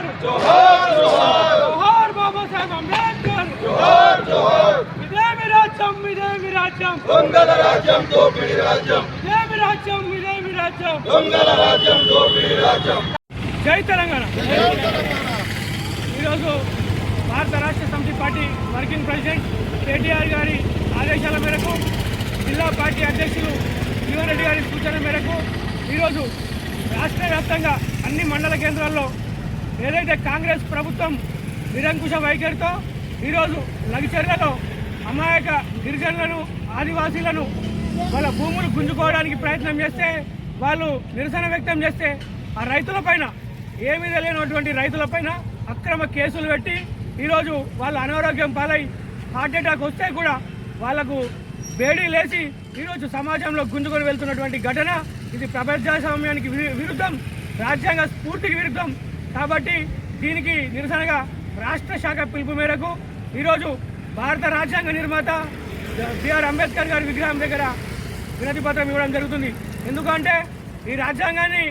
जोहर जोहर जोहर बाबा साहेब రాజ్యం ఇదే మీ రాజ్యం దొంగల రాజ్యం దోపిడి రాజ్యం. రాజ్యం జై తెలంగాణ. ఈరోజు భారత రాష్ట్ర సమితి పార్టీ వర్కింగ్ ప్రెసిడెంట్ కేటీఆర్ గారి ఆదేశాల మేరకు జిల్లా పార్టీ అధ్యక్షులు జీవన్ రెడ్డి గారి సూచన మేరకు ఈరోజు రాష్ట్ర వ్యాప్తంగా అన్ని మండల కేంద్రాల్లో ఏదైతే కాంగ్రెస్ ప్రభుత్వం నిరంకుశ వైఖరితో ఈరోజు లగిచర్లలో అమాయక గిరిజనులను ఆదివాసీలను వాళ్ళ భూములు గుంజుకోవడానికి ప్రయత్నం చేస్తే వాళ్ళు నిరసన వ్యక్తం చేస్తే ఆ రైతుల పైన ఏమీ తెలియనటువంటి రైతుల పైన అక్రమ కేసులు పెట్టి ఈరోజు వాళ్ళు అనారోగ్యం పాలై హార్ట్ అటాక్ వస్తే కూడా వాళ్ళకు వేడి లేచి ఈరోజు సమాజంలో గుంజుకొని వెళ్తున్నటువంటి ఘటన ఇది ప్రపంచస్వామ్యానికి విరు- విరుద్ధం రాజ్యాంగ స్ఫూర్తికి విరుద్ధం. కాబట్టి దీనికి నిరసనగా రాష్ట్ర శాఖ పిలుపు మేరకు ఈరోజు భారత రాజ్యాంగ నిర్మాత బిఆర్ అంబేద్కర్ గారి విగ్రహం దగ్గర వినతి పత్రం ఇవ్వడం జరుగుతుంది. ఎందుకంటే ఈ రాజ్యాంగాన్ని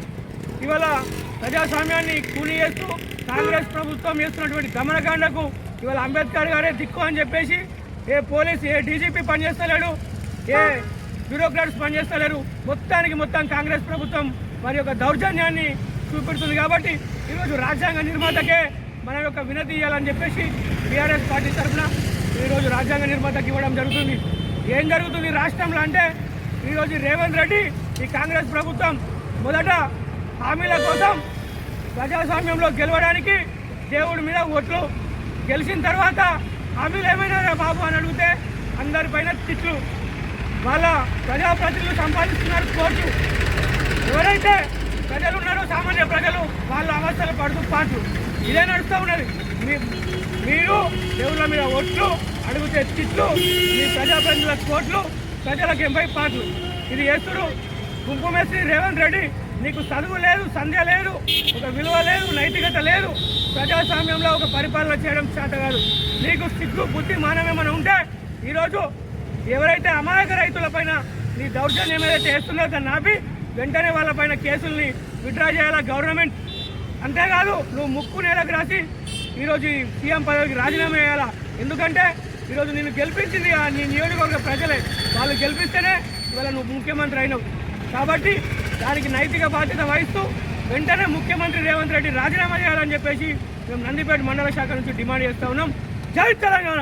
ఇవాళ ప్రజాస్వామ్యాన్ని కూలి చేస్తూ కాంగ్రెస్ ప్రభుత్వం చేస్తున్నటువంటి గమనకాండకు ఇవాళ అంబేద్కర్ గారే దిక్కు అని చెప్పేసి ఏ పోలీస్ ఏ డీజీపీ పనిచేస్తలేడు ఏ బ్యూరోక్రాట్స్ పనిచేస్తలేరు. మొత్తానికి మొత్తం కాంగ్రెస్ ప్రభుత్వం వారి యొక్క దౌర్జన్యాన్ని చూపెడుతుంది కాబట్టి ఈరోజు రాజ్యాంగ నిర్మాతకే మన యొక్క వినతి ఇవ్వాలని చెప్పేసి బీఆర్ఎస్ పార్టీ తరఫున ఈరోజు రాజ్యాంగ నిర్మాతకి ఇవ్వడం జరుగుతుంది. ఏం జరుగుతుంది రాష్ట్రంలో అంటే ఈరోజు రేవంత్ రెడ్డి ఈ కాంగ్రెస్ ప్రభుత్వం మొదట హామీల కోసం ప్రజాస్వామ్యంలో గెలవడానికి దేవుడి మీద ఓట్లు. గెలిచిన తర్వాత హామీలు ఏమైనా బాబు అని అడిగితే అందరిపైన తిట్లు. వాళ్ళ ప్రజాప్రతినిధులు సంపాదిస్తున్నారు కోట్లు ఎవరైతే ప్రజలు ఉన్నారు సామాన్య ప్రజలు. వాళ్ళ అవస్థలు పడుతూ పాటలు ఇదే నడుస్తూ ఉన్నది. మీ- మీరు దేవుళ్ళ మీద ఒట్లు అడిగితే తిట్లు మీ ప్రజాప్రతినిధుల కోట్లు ప్రజలకు ఎంపై పాటలు ఇది చేస్తుడు కుంకుమేశ్వరి రేవంత్ రెడ్డి. నీకు చదువు లేదు సంధ్య లేదు ఒక విలువ లేదు నైతికత లేదు. ప్రజాస్వామ్యంలో ఒక పరిపాలన చేయడం చేత కాదు. నీకు సిగ్గు బుద్ధి మానవేమైనా ఉంటే ఈరోజు ఎవరైతే అమాయక రైతులపైన నీ దౌర్జన్యం ఏదైతే చేస్తున్నారో దాన్ని ఆపి వెంటనే వాళ్ళపైన కేసుల్ని విత్డ్రా చేయాలా గవర్నమెంట్? అంతేకాదు నువ్వు ముక్కు నేలకు రాసి ఈరోజు సీఎం పదవికి రాజీనామా చేయాలా? ఎందుకంటే ఈరోజు నిన్ను గెలిపించింది ఆ నీ నియోజకవర్గ ప్రజలే. వాళ్ళు గెలిపిస్తేనే ఇవాళ నువ్వు ముఖ్యమంత్రి అయినావు. కాబట్టి దానికి నైతిక బాధ్యత వహిస్తూ వెంటనే ముఖ్యమంత్రి రేవంత్ రెడ్డి రాజీనామా చేయాలని చెప్పేసి మేము నందిపేట మండల శాఖ నుంచి డిమాండ్ చేస్తా ఉన్నాం. జై తెలంగాణ.